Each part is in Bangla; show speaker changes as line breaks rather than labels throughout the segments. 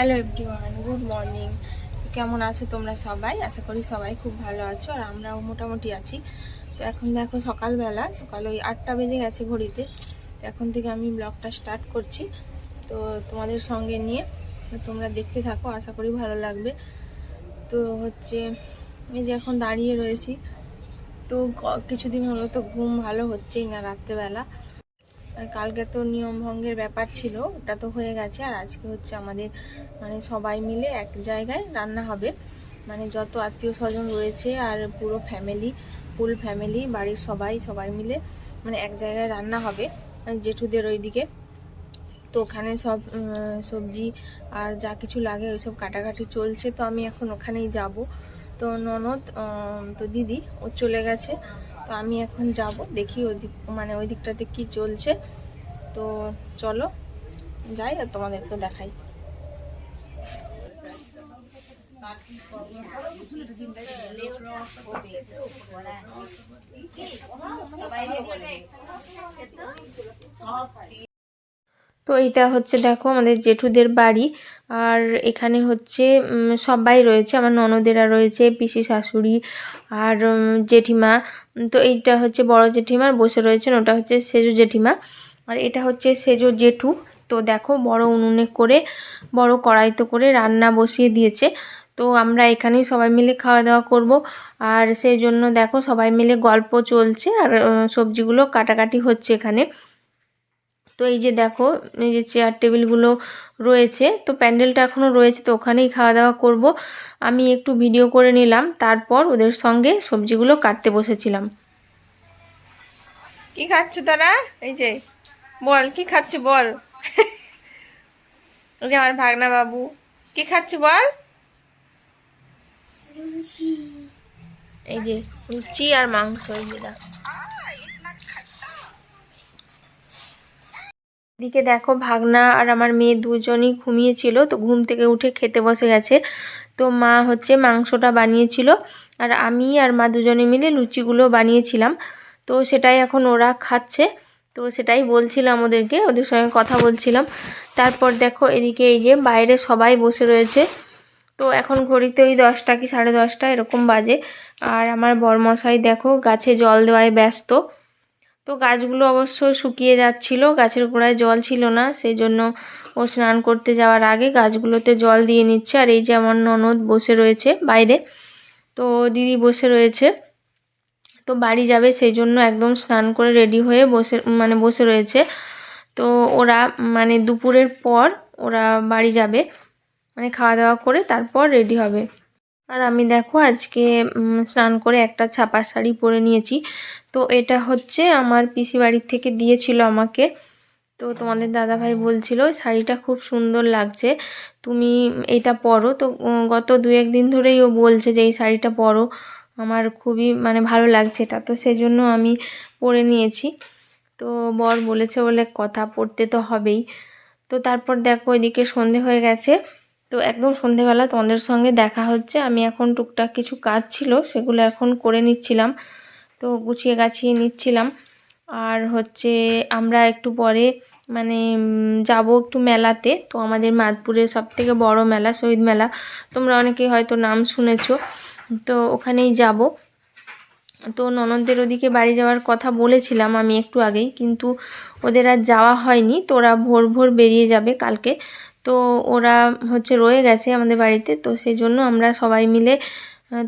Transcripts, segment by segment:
হ্যালো এভরিওয়ান গুড মর্নিং কেমন আছো তোমরা সবাই? আশা করি সবাই খুব ভালো আছো আর আমরাও মোটামুটি আছি। তো এখন দেখো সকালবেলা, সকাল ওই আটটা বেজে গেছে ঘড়িতে। তো এখন থেকে আমি ব্লগটা স্টার্ট করছি। তো তোমাদের সঙ্গে নিয়ে তোমরা দেখতে থাকো, আশা করি ভালো লাগবে। তো হচ্ছে এই যে এখন দাঁড়িয়ে রয়েছি। তো কিছুদিন হলো তো ঘুম ভালো হচ্ছেই না রাত্রেবেলা। আর কালকে তো নিয়ম ভঙ্গের ব্যাপার ছিল, ওটা তো হয়ে গেছে। আর আজকে হচ্ছে আমাদের মানে সবাই মিলে এক জায়গায় রান্না হবে। মানে যত আত্মীয় স্বজন রয়েছে আর পুরো ফ্যামিলি ফুল ফ্যামিলি বাড়ির সবাই সবাই মিলে মানে এক জায়গায় রান্না হবে। মানে জেঠুদের ওইদিকে। তো ওখানে সব সবজি আর যা কিছু লাগে ওইসব কাটাকাটি চলছে। তো আমি এখন ওখানেই যাব। তো ননদ তো দিদি, ও চলে গেছে। তো আমি এখন যাব, দেখি ওই দিক মানে ওই দিকটাতে কি চলছে। তো চলো, যাই আর তোমাদেরকে দেখাই। তো এটা হচ্ছে দেখো আমাদের জেঠুদের বাড়ি। আর এখানে হচ্ছে সবাই রয়েছে, আমার ননদেরা রয়েছে, পিসি শাশুড়ি আর জেঠিমা। তো এইটা হচ্ছে বড় জেঠিমার বসে রয়েছেন, ওটা হচ্ছে সেজো জেঠিমা। আর এটা হচ্ছে সেজো জেঠু। তো দেখো বড় উনুনে করে, বড় কড়াইতে করে রান্না বসিয়ে দিয়েছে। তো আমরা এখানেই সবাই মিলে খাওয়া দাওয়া করব। আর সেই জন্য দেখো সবাই মিলে গল্প চলছে আর সবজিগুলো কাটাকাটি হচ্ছে এখানে। তো এই যে দেখো এই যে চেয়ার টেবিলগুলো রয়েছে তো প্যান্ডেলটা এখনও রয়েছে তো ওখানেই খাওয়া দাওয়া করব। আমি একটু ভিডিও করে নিলাম তারপর ওদের সঙ্গে সবজিগুলো কাটতে বসেছিলাম। কি খাচ্ছ তোরা? এই যে বল কি খাচ্ছে বল? ওই যে আমার ভাগনা বাবু। কি খাচ্ছে বল? এই যে লুচি আর মাংস এই যে দেখো। এদিকে দেখো ভাগনা আর আমার মেয়ে দুজনই ঘুমিয়েছিল, তো ঘুম থেকে উঠে খেতে বসে গেছে। তো মা হচ্ছে মাংসটা বানিয়েছিল আর আমি আর মা দুজনে মিলে লুচিগুলো বানিয়েছিলাম। তো সেটাই এখন ওরা খাচ্ছে। তো সেটাই বলছিলাম ওদেরকে, ওদের সঙ্গে কথা বলছিলাম। তারপর দেখো এদিকে এই যে বাইরে সবাই বসে রয়েছে। তো এখন ঘড়িতে ওই দশটা কি সাড়ে দশটা এরকম বাজে। আর আমার বরমশাই দেখো গাছে জল দেওয়ায় ব্যস্ত। তো গাছগুলো অবশ্য শুকিয়ে যাচ্ছিল, গাছের গোড়ায় জল ছিল না সেই জন্য ও স্নান করতে যাওয়ার আগে গাছগুলোতে জল দিয়ে নিচ্ছে। আর এই যে আমার ননদ বসে রয়েছে বাইরে, তো দিদি বসে রয়েছে, তো বাড়ি যাবে সেই জন্য একদম স্নান করে রেডি হয়ে বসে মানে বসে রয়েছে। তো ওরা মানে দুপুরের পর ওরা বাড়ি যাবে মানে খাওয়া দাওয়া করে তারপর রেডি হবে। আর আমি দেখো আজকে স্নান করে একটা ছাপা শাড়ি পরে নিয়েছি। তো এটা হচ্ছে আমার পিসি বাড়ির থেকে দিয়েছিল আমাকে। তো তোমাদের দাদাভাই বলছিল, "ওই শাড়িটা খুব সুন্দর লাগছে। তুমি এটা পরো। তো গত দু একদিন ধরেই ও বলছে যে, এই শাড়িটা পরো। আমার খুবই মানে ভালো লাগছে এটা। তো সেই জন্য আমি পরে নিয়েছি। তো বর বলেছে বলে কথা পড়তে তো হবেই। তো তারপর দেখো এদিকে সন্ধে হয়ে গেছে। তো একদম সন্ধেবেলা তোমাদের সঙ্গে দেখা হচ্ছে। আমি এখন টুকটাক কিছু কাজ ছিল, সেগুলো এখন করে নিচ্ছিলাম। তো গুছিয়ে গাছিয়ে নিচ্ছিলাম। আর হচ্ছে আমরা একটু পরে মানে যাব একটু মেলাতে। তো আমাদের মাদপুরের সব থেকে বড় মেলা, শহীদ মেলা। তোমরা অনেকেই হয়তো নাম শুনেছো। তো ওখানেই যাব। তো ননদদের ওদিকে বাড়ি যাওয়ার কথা বলেছিলাম আমি একটু আগেই, কিন্তু ওদের আর যাওয়া হয়নি। তো ওরা ভোর ভোর বেরিয়ে যাবে কালকে। তো ওরা হচ্ছে রয়ে গেছে আমাদের বাড়িতে। তো সেই জন্য আমরা সবাই মিলে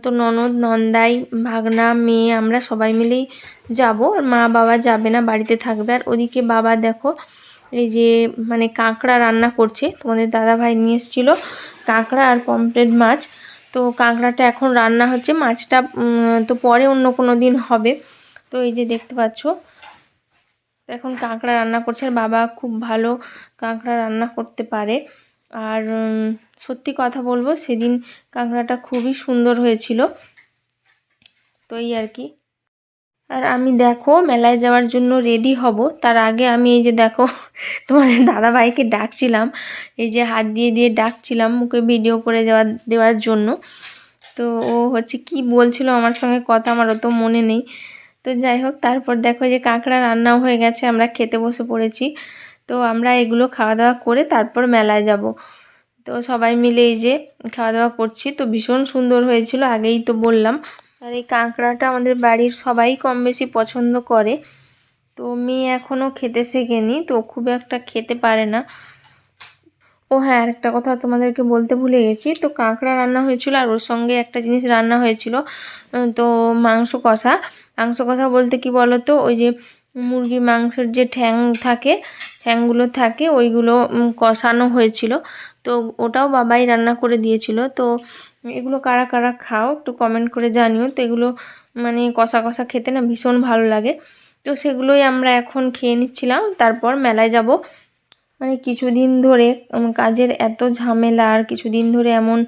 তো ননদ, নন্দাই, ভাগনা, মেয়ে আমরা সবাই মিলেই যাব। আর মা বাবা যাবে না, বাড়িতে থাকবে। আর ওদিকে বাবা দেখো, এই যে মানে কাঁকড়া রান্না করছে। তোমাদের দাদা ভাই নিয়ে এসেছিল কাঁকড়া আর পমফ্রেট মাছ। তো কাঁকড়াটা এখন রান্না হচ্ছে। মাছটা তো পরে অন্য কোনো দিন হবে। তো এই যে দেখতে পাচ্ছ এখন কাঁকড়া রান্না করছে আর বাবা খুব ভালো কাঁকড়া রান্না করতে পারে। আর সত্যি কথা বলব, সেদিন কাঁকড়াটা খুবই সুন্দর হয়েছিল। তো এই আর কি। আর আমি দেখো, মেলায় যাওয়ার জন্য রেডি হব। তার আগে আমি এই যে দেখো, তোমাদের দাদাভাইকে ডাকছিলাম। এই যে হাত দিয়ে দিয়ে ডাকছিলাম মুখে ভিডিও করে যাওয়ার দেওয়ার জন্য। তো ও হচ্ছে কি বলছিল, আমার সঙ্গে কথা, আমার অত মনে নেই। তো যাই হোক, তারপর দেখো যে কাঁকড়া রান্নাও হয়ে গেছে, আমরা খেতে বসে পড়েছি। তো আমরা এগুলো খাওয়া দাওয়া করে তারপর মেলায় যাব। তো সবাই মিলে এই যে খাওয়া দাওয়া করছি, তো ভীষণ সুন্দর হয়েছিল, আগেই তো বললাম। আর এই কাঁকড়াটা আমাদের বাড়ির সবাই কম বেশি পছন্দ করে। তো মেয়ে এখনও খেতে শেখেনি, তো খুব একটা খেতে পারে না। ও হ্যাঁ আরেকটা কথা তোমাদেরকে বলতে ভুলে গেছি। তো কাঁকড়া রান্না হয়েছিল আর ওর সঙ্গে একটা জিনিস রান্না হয়েছিল তো মাংস কষা। মাংস কষা বলতে কি বলো তো ওই যে মুরগি মাংসের যে ঠ্যাং থাকে, ঠ্যাংগুলো থাকে, ওইগুলো কষানো হয়েছিল। তো ওটাও বাবাই রান্না করে দিয়েছিল। তো এগুলো কারা কারা খাও একটু কমেন্ট করে জানিও। তো এগুলো মানে কষা কষা খেতে না ভীষণ ভালো লাগে। তো সেগুলোই আমরা এখন খেয়ে নিচ্ছিলাম। তারপর মেলায় যাব। মানে কিছুদিন ধরে কাজের এত ঝামেলা আর কিছুদিন ধরে এমন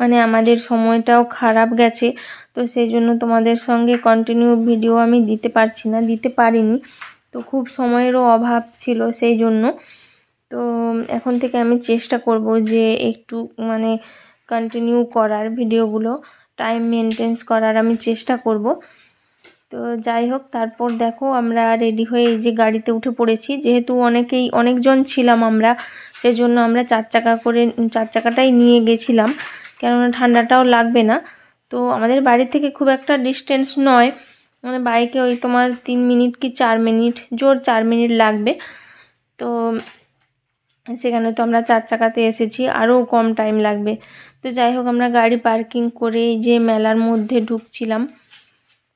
মানে আমাদের সময়টাও খারাপ গেছে। তো সেই জন্য তোমাদের সঙ্গে কন্টিনিউ ভিডিও আমি দিতে পারছি না, দিতে পারিনি। তো খুব সময়েরও অভাব ছিল সেই জন্য তো এখন থেকে আমি চেষ্টা করব যে একটু মানে কন্টিনিউ করার ভিডিওগুলো টাইম মেনটেন্স করার আমি চেষ্টা করব। তো যাই হোক, তারপর দেখো আমরা রেডি হয়ে এই যে গাড়িতে উঠে পড়েছি। যেহেতু অনেকেই, অনেকজন ছিলাম আমরা সেই জন্য আমরা চার চাকা করে, চার চাকাটাই নিয়ে গেছিলাম। কেননা ঠান্ডাটাও লাগবে না। তো আমাদের বাড়ি থেকে খুব একটা ডিস্টেন্স নয়। মানে বাইকে ওই তোমার তিন মিনিট কি চার মিনিট, জোর চার মিনিট লাগবে। তো সেখানে তো আমরা চার চাকাতে এসেছি, আরও কম টাইম লাগবে। তো যাই হোক, আমরা গাড়ি পার্কিং করে যে মেলার মধ্যে ঢুকছিলাম।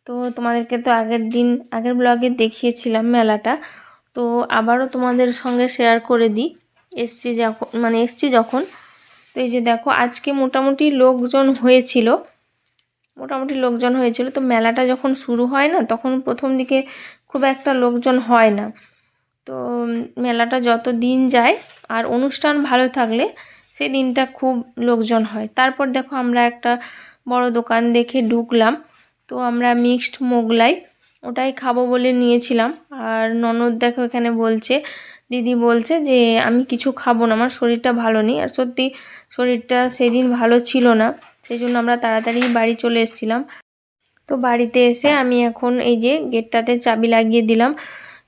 তো তোমাদেরকে তো আগের দিন, আগের ব্লগে দেখিয়েছিলাম মেলাটা। তো আবারও তোমাদের সঙ্গে শেয়ার করে দিই। এসছি যখন মানে এসছি যখন। তো এই যে দেখো, আজকে মোটামুটি লোকজন হয়েছিল। মোটামুটি লোকজন হয়েছিল। তো মেলাটা যখন শুরু হয় না, তখন প্রথম দিকে খুব একটা লোকজন হয় না। তো মেলাটা যত দিন যায় আর অনুষ্ঠান ভালো থাকলে, সেই দিনটা খুব লোকজন হয়। তারপর দেখো আমরা একটা বড় দোকান দেখে ঢুকলাম। তো আমরা মিক্সড মোগলাই ওটাই খাব বলে নিয়েছিলাম। আর ননদ দেখো এখানে বলছে, দিদি বলছে যে আমি কিছু খাব না, আমার শরীরটা ভালো নেই। আর সত্যি শরীরটা সেদিন ভালো ছিল না সেই জন্য আমরা তাড়াতাড়ি বাড়ি চলে এসেছিলাম। তো বাড়িতে এসে আমি এখন এই যে গেটটাতে চাবি লাগিয়ে দিলাম।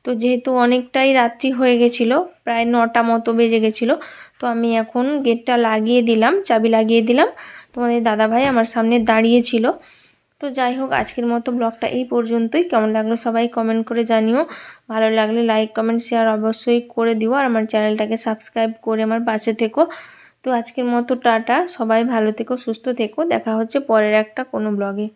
তো যেহেতু অনেকটাই রাত্রি হয়ে গেছিল, প্রায় নটা মতো বেজে গেছিল, তো আমি এখন গেটটা লাগিয়ে দিলাম, চাবি লাগিয়ে দিলাম। তোমাদের দাদাভাই আমার সামনে দাঁড়িয়ে ছিল। তো যাই হোক, আজকের মতো ব্লগটা এই পর্যন্তই। কেমন লাগল সবাই কমেন্ট করে জানিও। ভালো লাগলে লাইক কমেন্ট শেয়ার অবশ্যই করে দিও আর আমার চ্যানেলটাকে সাবস্ক্রাইব করে আমার পাশে থেকো। তো আজকের মতো টাটা। সবাই ভালো থেকো, সুস্থ থেকো। দেখা হচ্ছে পরের একটা কোনো ব্লগে।